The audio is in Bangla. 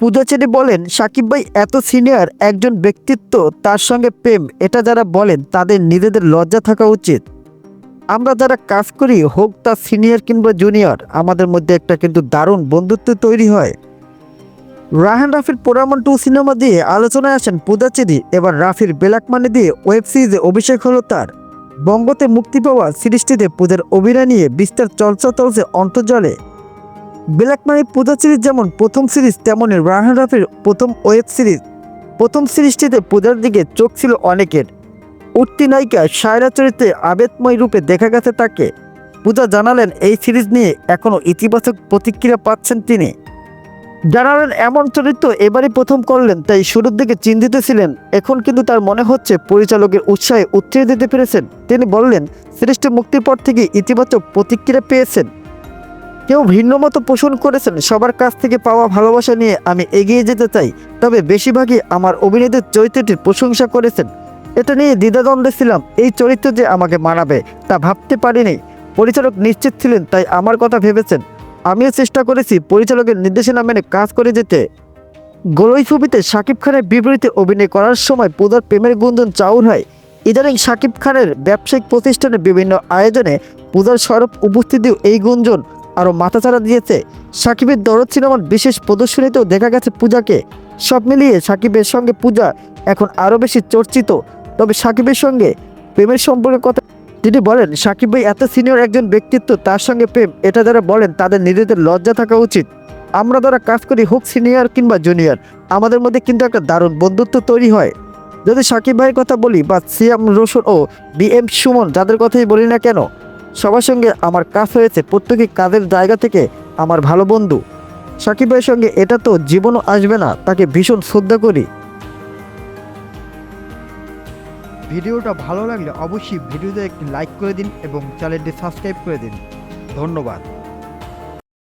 পূজাচেরি বলেন, সাকিব ভাই এত সিনিয়র একজন ব্যক্তিত্ব, তার সঙ্গে প্রেম, এটা যারা বলেন, তাদের নিজেদের লজ্জা থাকা উচিত। আমরা যারা কাজ করি, হোক তা সিনিয়র কিংবা জুনিয়র আমাদের মধ্যে একটা কিন্তু দারুণ বন্ধুত্ব তৈরি হয়। রাহান রাফির পোড়ামন টু সিনেমা দিয়ে আলোচনায় আসেন পূজাচেরি, এবার রাফির বেলাক মানে দিয়ে ওয়েব সিরিজে অভিষেক হলো তার। বঙ্গতে মুক্তি পাওয়া সিরিজটিতে পূজার অভিনয় নিয়ে বিস্তার চর্চা চলছে অন্তর্জলে। ব্ল্যাক মানি পূজা সিরিজ যেমন প্রথম সিরিজ তেমনই রাহান রাফির প্রথম ওয়েব সিরিজ। প্রথম সিরিজটিতে পূজার দিকে চোখ ছিল অনেকের। উঠতি নায়িকা সায়রা চরিত্রে আবেদময় রূপে দেখা গেছে তাকে। পূজা জানালেন, এই সিরিজ নিয়ে এখনও ইতিবাচক প্রতিক্রিয়া পাচ্ছেন তিনি। জানালেন, এমন চরিত্র এবারই প্রথম করলেন, তাই শুরুর দিকে চিন্তিত ছিলেন। এখন কিন্তু তার মনে হচ্ছে পরিচালকের উৎসাহে উত্তরে দিতে পেরেছেন। তিনি বললেন সিরিজটি মুক্তির পর থেকে ইতিবাচক প্রতিক্রিয়া পেয়েছেন। কেউ ভিন্ন মতো পোষণ করেছেন, সবার কাছ থেকে পাওয়া ভালোবাসা নিয়ে আমি এগিয়ে যেতে চাই, তবে বেশিরভাগই আমার অভিনেতার চরিত্রটির প্রশংসা করেছেন। এটা নিয়ে দ্বিধাদ্বন্দ্বে ছিলাম, এই চরিত্র যে আমাকে মানাবে তা ভাবতে পারিনি। পরিচালক নিশ্চিত ছিলেন, তাই আমার কথা ভেবেছেন। আমিও চেষ্টা করেছি পরিচালকের নির্দেশনা মেনে কাজ করে যেতে। গোলই ছবিতে শাকিব খানের বিপরীতে অভিনয় করার সময় পূজার প্রেমের গুঞ্জন চাউর হয়। ইদানিং শাকিব খানের ব্যবসায়িক প্রতিষ্ঠানে বিভিন্ন আয়োজনে পূজার স্বরূপ উপস্থিতিও এই গুঞ্জন আরও মাথাচাড়া দিয়েছে। সাকিবের দরদ সিনেমার বিশেষ প্রদর্শনীতেও দেখা গেছে পূজাকে। সব মিলিয়ে সাকিবের সঙ্গে পূজা এখন আরও বেশি চর্চিত। তবে সাকিবের সঙ্গে প্রেমের সম্পর্কের কথা তিনি বলেন, সাকিব ভাই এত সিনিয়র একজন ব্যক্তিত্ব, তার সঙ্গে প্রেম, এটা যারা বলেন তাদের নিজেদের লজ্জা থাকা উচিত। আমরা যারা কাজ করি, হোক সিনিয়র কিংবা জুনিয়র, আমাদের মধ্যে কিন্তু একটা দারুণ বন্ধুত্ব তৈরি হয়। যদি সাকিব ভাইয়ের কথা বলি, বা সিএম রোশন ও বি এম সুমন যাদের কথাই বলি না কেন সবার সঙ্গে আমার কাজ হয়েছে প্রত্যেকে কাজের জায়গা থেকে আমার ভালো বন্ধু। সাকিব ভাইয়ের সঙ্গে এটা তো জীবনও আসবে না, তাকে ভীষণ শ্রদ্ধা করি। ভিডিওটা ভালো লাগলে অবশ্যই ভিডিওতে একটি লাইক করে দিন এবং চ্যানেলটি সাবস্ক্রাইব করে দিন। ধন্যবাদ।